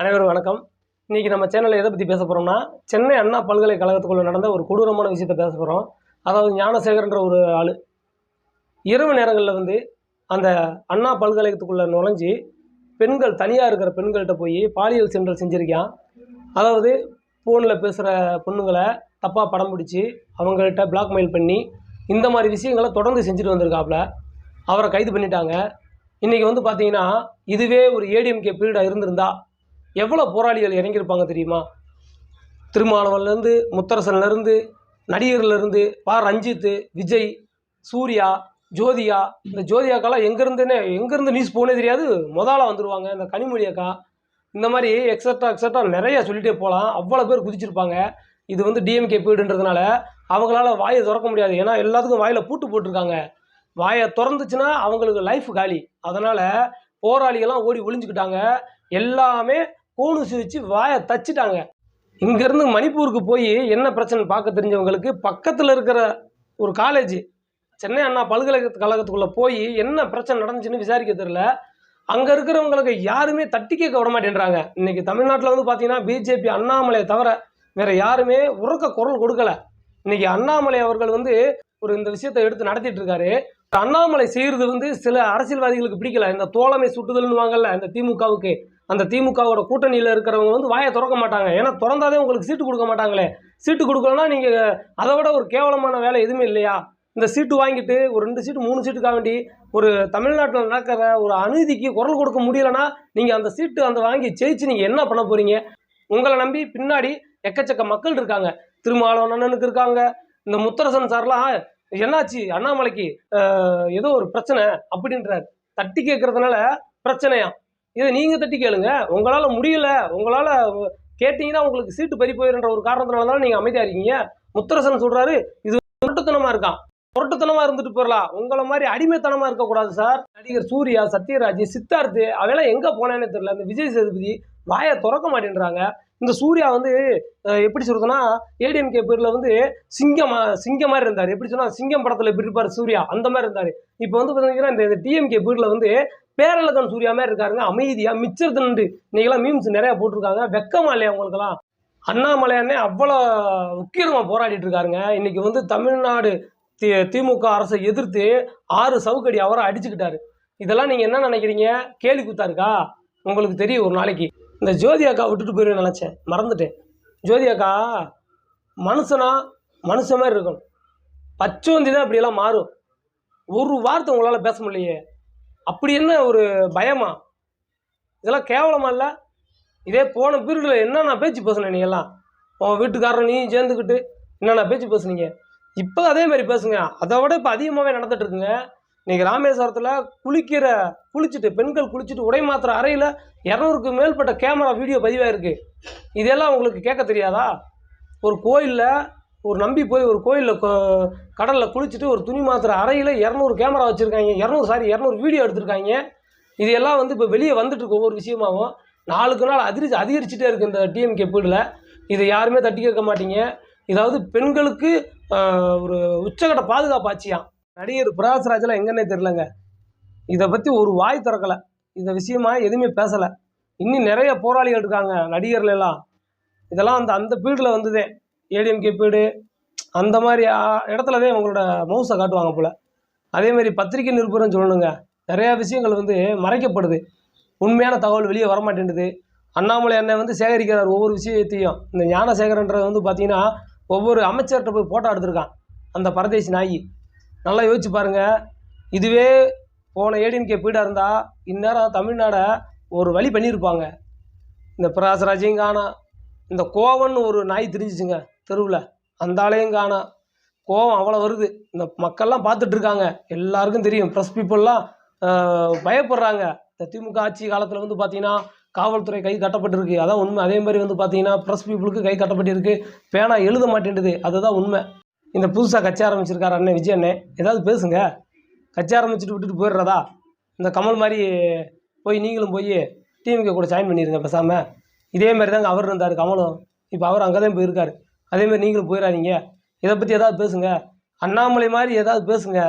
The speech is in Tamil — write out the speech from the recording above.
அனைவரும் வணக்கம். இன்றைக்கி நம்ம சேனலில் எதை பற்றி பேச போகிறோம்னா சென்னை அண்ணா பல்கலைக்கழகத்துக்குள்ளே நடந்த ஒரு கொடூரமான விஷயத்தை பேச போகிறோம் அதாவது ஞானசேகரன்ற ஒரு ஆள். இரவு நேரங்களில் வந்து அந்த அண்ணா பல்கலைக்கழகத்துக்குள்ளே நுழைஞ்சி பெண்கள் தனியாக இருக்கிற பெண்கள்கிட்ட போய் பாலியல் சென்றல் செஞ்சுருக்கான். அதாவது ஃபோனில் பேசுகிற பொண்ணுங்களை தப்பாக படம் பிடிச்சி அவங்கள்ட்ட பிளாக்மெயில் பண்ணி இந்த மாதிரி விஷயங்களை தொடர்ந்து செஞ்சுட்டு வந்திருக்காப்புல அவரை கைது பண்ணிட்டாங்க. இன்றைக்கி வந்து பார்த்தீங்கன்னா இதுவே ஒரு ஏடிஎம்கே பீரியடாக இருந்திருந்தா எவ்வளோ போராளிகள் இறங்கியிருப்பாங்க தெரியுமா? திருமாவளவன்லேருந்து முத்தரசன்லேருந்து நடிகர்லேருந்து பா ரஞ்சித்து விஜய் சூர்யா ஜோதியா இந்த ஜோதியாக்கெல்லாம் எங்கேருந்துனே எங்கேருந்து நியூஸ் போனே தெரியாது. முதல்ல வந்துடுவாங்க இந்த கனிமொழி அக்கா இந்த மாதிரி எக்ஸட்ரா எக்ஸட்ரா நிறைய சொல்லிகிட்டே போகலாம். அவ்வளோ பேர் குதிச்சிருப்பாங்க. இது வந்து டிஎம்கே பீடுன்றதுனால அவங்களால வாயை திறக்க முடியாது. ஏன்னா எல்லாத்துக்கும் வாயில் பூட்டு போட்டிருக்காங்க. வாயை திறந்துச்சுன்னா அவங்களுக்கு லைஃப் காலி. அதனால் போராளிகள்லாம் ஓடி ஒளிஞ்சுக்கிட்டாங்க. எல்லாமே கோணு சிரித்து வாயை தச்சிட்டாங்க. இங்கேருந்து மணிப்பூருக்கு போய் என்ன பிரச்சனை பார்க்க தெரிஞ்சவங்களுக்கு பக்கத்தில் இருக்கிற ஒரு காலேஜ் சென்னை அண்ணா பல்கலைக்கழகத்துக்குள்ளே போய் என்ன பிரச்சனை நடந்துச்சுன்னு விசாரிக்க தெரில அங்கே இருக்கிறவங்களுக்கு யாருமே தட்டி கேட்க விட மாட்டேன்றாங்க. இன்றைக்கி தமிழ்நாட்டில் வந்து பார்த்தீங்கன்னா பிஜேபி அண்ணாமலையை தவிர வேறு யாருமே உறக்க குரல் கொடுக்கல. இன்றைக்கி அண்ணாமலை அவர்கள் வந்து ஒரு இந்த விஷயத்தை எடுத்து நடத்திட்டு இருக்காரு. அண்ணாமலை செய்கிறது வந்து சில அரசியல்வாதிகளுக்கு பிடிக்கல. இந்த தோழமை சுட்டுதல்னு வாங்கல இந்த திமுகவுக்கு. அந்த திமுகவோட கூட்டணியில் இருக்கிறவங்க வந்து வாயை திறக்க மாட்டாங்க. ஏன்னா திறந்தாதே உங்களுக்கு சீட்டு கொடுக்க மாட்டாங்களே. சீட்டு கொடுக்கலன்னா நீங்கள் அதை விட ஒரு கேவலமான வேலை எதுவுமே இல்லையா? இந்த சீட்டு வாங்கிட்டு ஒரு ரெண்டு சீட்டு மூணு சீட்டுக்காக வேண்டி ஒரு தமிழ்நாட்டில் நடக்கிற ஒரு அநீதிக்கு குரல் கொடுக்க முடியலன்னா நீங்கள் அந்த சீட்டு அந்த வாங்கி ஜெயிச்சு நீங்கள் என்ன பண்ண போகிறீங்க உங்களை நம்பி பின்னாடி எக்கச்சக்க மக்கள் இருக்காங்க. திருமாவளவன் அண்ணனுக்கு இருக்காங்க. இந்த முத்தரசன் சார்லாம் என்னாச்சு? அண்ணாமலைக்கு ஏதோ ஒரு பிரச்சனை அப்படின்றார். தட்டி கேட்கறதுனால பிரச்சனையா? இதை நீங்கள் தட்டி கேளுங்க. உங்களால் முடியல. உங்களால் கேட்டீங்கன்னா உங்களுக்கு சீட்டு பறி போயிருன்ற ஒரு காரணத்தினால தான் நீங்கள் அமைதியாக இருக்கீங்க. முத்தரசன் சொல்கிறாரு இது முரட்டுத்தனமாக இருக்கான் முரட்டுத்தனமாக இருந்துட்டு போயிடலாம் உங்களை மாதிரி அடிமைத்தனமாக இருக்கக்கூடாது சார். நடிகர் சூர்யா சத்யராஜ் சித்தார்த்து அவெல்லாம் எங்கே போனேன்னு தெரியல. அந்த விஜய் சேதுபதி வாயை திறக்க மாட்டேன்றாங்க. இந்த சூர்யா வந்து எப்படி சொல்றதுன்னா ஏடிஎம்கே பேரில் வந்து சிங்கம் சிங்கம் மாதிரி இருந்தார். எப்படி சொன்னால் சிங்கம் படத்தில் எப்படி இருப்பார் சூர்யா. அந்த மாதிரி இருந்தார். இப்போ வந்து பார்த்தீங்கன்னா இந்த டிஎம்கே பேரில் வந்து பேரழகன் சூர்யா மாதிரி இருக்காருங்க. அமைதியாக மிச்சத்து நின்று. இன்றைக்கெல்லாம் மீம்ஸ் நிறையா போட்டிருக்காங்க. வெக்கமா இல்லையா உங்களுக்கெல்லாம் அண்ணாமலையானே அவ்வளோ உக்கிரமா போராடிட்டு இருக்காருங்க. இன்றைக்கி வந்து தமிழ்நாடு தி திமுக அரசை எதிர்த்து ஆறு சவுக்கடி அவரை அடிச்சுக்கிட்டாரு. இதெல்லாம் நீங்கள் என்ன நினைக்கிறீங்க? கேலி கூத்தா இருக்கா? உங்களுக்கு தெரியும் ஒரு நாளைக்கு. இந்த ஜோதி அக்கா விட்டுட்டு போயிருவேன் நினச்சேன். மறந்துட்டேன். ஜோதி அக்கா மனுஷனா மனுஷன் மாதிரி இருக்கணும். பச்சோந்தி தான் இப்படியெல்லாம் மாறும். ஒரு வார்த்தை உங்களால் பேச முடியலையே. அப்படி என்ன ஒரு பயமா? இதெல்லாம் கேவலமா இல்லை? இதே போன பீரியடில் என்னென்ன பேச்சு பேசுனேன் நீ எல்லாம்? உன் வீட்டுக்காரன் நீ சேர்ந்துக்கிட்டு என்னென்ன பேச்சு பேசுனீங்க? இப்போ அதே மாதிரி பேசுங்க. அதை விட இப்போ அதிகமாகவே நடந்துகிட்ருக்குங்க இன்றைக்கி இன்னைக்கு ராமேஸ்வரத்தில் குளிக்கிற குளிச்சுட்டு பெண்கள் குளிச்சுட்டு உடை மாத்திர அறையில் இரநூறுக்கு மேற்பட்ட கேமரா வீடியோ பதிவாயிருக்கு. இதெல்லாம் உங்களுக்கு கேட்க தெரியாதா? ஒரு கோயிலில் ஒரு நம்பி போய் ஒரு கோயிலில் கடலில் குளிச்சுட்டு ஒரு துணி மாத்திர அறையில் இரநூறு கேமரா வச்சுருக்காங்க. இரநூறு சாரி இரநூறு வீடியோ எடுத்திருக்காங்க. இது எல்லாம் வந்து இப்போ வெளியே வந்துட்டுருக்கு ஒவ்வொரு விஷயமாகவும் நாளுக்கு நாள் அதிரி அதிகரிச்சுட்டே இருக்குது இந்த டிஎம்கே பீடில் இதை யாருமே தட்டி கேட்க மாட்டீங்க. இதாவது பெண்களுக்கு ஒரு உச்சகட்ட பாதுகாப்பு ஆச்சியான் நடிகர் பிரகாஷ்ராஜெல்லாம் எங்கன்னே தெரிலங்க இதை பற்றி ஒரு வாய் திறக்கலை. இந்த விஷயமா எதுவுமே பேசலை. இன்னும் நிறைய போராளிகள் இருக்காங்க நடிகர்கள் எல்லாம். இதெல்லாம் அந்த அந்த பீடில் வந்ததே. ஏடிஎம்கே பீடு அந்த மாதிரி ஆ, அவங்களோட உங்களோட மவுஸை காட்டுவாங்க போல். அதே மாதிரி பத்திரிகை நிருபரம் சொல்லணுங்க. நிறையா விஷயங்கள் வந்து மறைக்கப்படுது. உண்மையான தகவல் வெளியே வரமாட்டேன்டுது அண்ணாமலை அண்ணன் வந்து சேகரிக்கிறார் ஒவ்வொரு விஷயத்தையும். இந்த ஞானசேகரன்றது வந்து பார்த்தீங்கன்னா ஒவ்வொரு அமைச்சர்கிட்ட போய் ஃபோட்டோ எடுத்திருக்கான். அந்த பரதேசி நாயி நல்லா யோசிச்சு பாருங்க. இதுவே போன ஏடிஎம்கே பீடாக இருந்தால் இந்நேரம் தமிழ்நாடை ஒரு வழி பண்ணியிருப்பாங்க இந்த பிரகாசராஜையும் காணோம் இந்த கோவன்னு ஒரு நாய் தெரிஞ்சிச்சுங்க தெருவில். அந்த ஆளையும் கோவம் அவ்வளோ வருது. இந்த மக்கள்லாம் பார்த்துட்ருக்காங்க எல்லாருக்கும் தெரியும். ப்ரெஸ் பீப்புளெலாம் பயப்படுறாங்க. இந்த திமுக ஆட்சி காலத்தில் வந்து பார்த்தீங்கன்னா காவல்துறை கை கட்டப்பட்டிருக்கு. அதான் உண்மை. அதே மாதிரி வந்து பார்த்தீங்கன்னா ப்ரெஸ் பீப்புளுக்கு கை கட்டப்பட்டிருக்கு. பேனா எழுத மாட்டேன்டுது அதுதான் உண்மை. இந்த புதுசாக கட்சி ஆரம்பிச்சிருக்காரு அண்ணன் விஜய் அண்ணன் ஏதாவது பேசுங்க. கட்சி ஆரம்பிச்சுட்டு விட்டுட்டு போயிடுறதா? இந்த கமல் மாதிரி போய் நீங்களும் போய் டிஎம்கே கூட ஜாயின் பண்ணிடுங்க பேசாமல் இதே மாதிரி தாங்க அவர் இருந்தார் கமலும். இப்போ அவர் அங்கே தான் போயிருக்காரு அதேமாதிரி நீங்களும் போயிடாதீங்க இதை பற்றி ஏதாவது பேசுங்க. அண்ணாமலை மாதிரி ஏதாவது பேசுங்க.